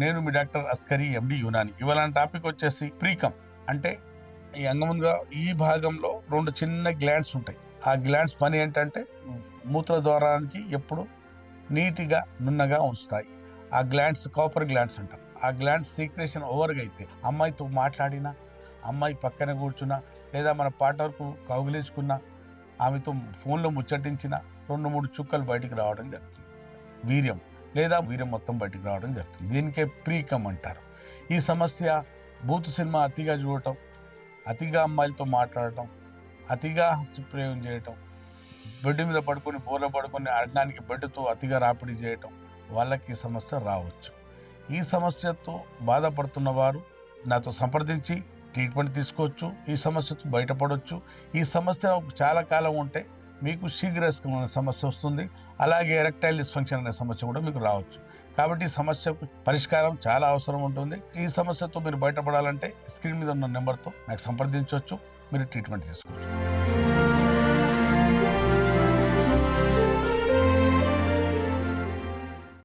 నేను మీ డాక్టర్ అస్కరి ఎండి యునాని. ఇవాళ టాపిక్ వచ్చేసి ప్రీకమ్ అంటే ఈ అంగముందుగా ఈ భాగంలో రెండు చిన్న గ్లాండ్స్ ఉంటాయి. ఆ గ్లాండ్స్ పని ఏంటంటే మూత్ర ద్వారానికి ఎప్పుడు నీట్గా నున్నగా ఉంచుతాయి. ఆ గ్లాండ్స్ కాపర్ గ్లాండ్స్ అంటారు ఆ గ్లాండ్స్ సీక్రేషన్ ఓవర్గా అయితే అమ్మాయితో మాట్లాడినా అమ్మాయి పక్కన కూర్చున్నా లేదా మన పార్ట్నర్కు కౌగిలించుకున్నా ఆమెతో ఫోన్లో ముచ్చటించిన రెండు మూడు చుక్కలు బయటికి రావడం జరుగుతుంది. వీర్యం. లేదా వీర్యం మొత్తం బయటికి రావడం జరుగుతుంది. దీనికే ప్రీకమ్ అంటారు. ఈ సమస్య బూతు సినిమా అతిగా చూడటం అతిగా అమ్మాయిలతో మాట్లాడటం అతిగా హస్తప్రయోగం చేయటం బెడ్ మీద పడుకొని బోర్ల పడుకొని అడగానికి బెడ్తో అతిగా రాపిడి చేయటం వాళ్ళకి ఈ సమస్య రావచ్చు. ఈ సమస్యతో బాధపడుతున్న వారు నాతో సంప్రదించి ట్రీట్మెంట్ తీసుకోవచ్చు ఈ సమస్యతో బయటపడవచ్చు ఈ సమస్య చాలా కాలం ఉంటే మీకు శీఘ్రస్కం సమస్య వస్తుంది. అలాగే ఎరెక్టైల్ డిస్ఫంక్షన్ అనే సమస్య కూడా మీకు రావచ్చు. కాబట్టి ఈ సమస్యకు పరిష్కారం చాలా అవసరం ఉంటుంది. ఈ సమస్యతో మీరు బయటపడాలంటే స్క్రీన్ మీద ఉన్న నెంబర్తో నాకు సంప్రదించవచ్చు. మీరు ట్రీట్మెంట్ తీసుకోవచ్చు.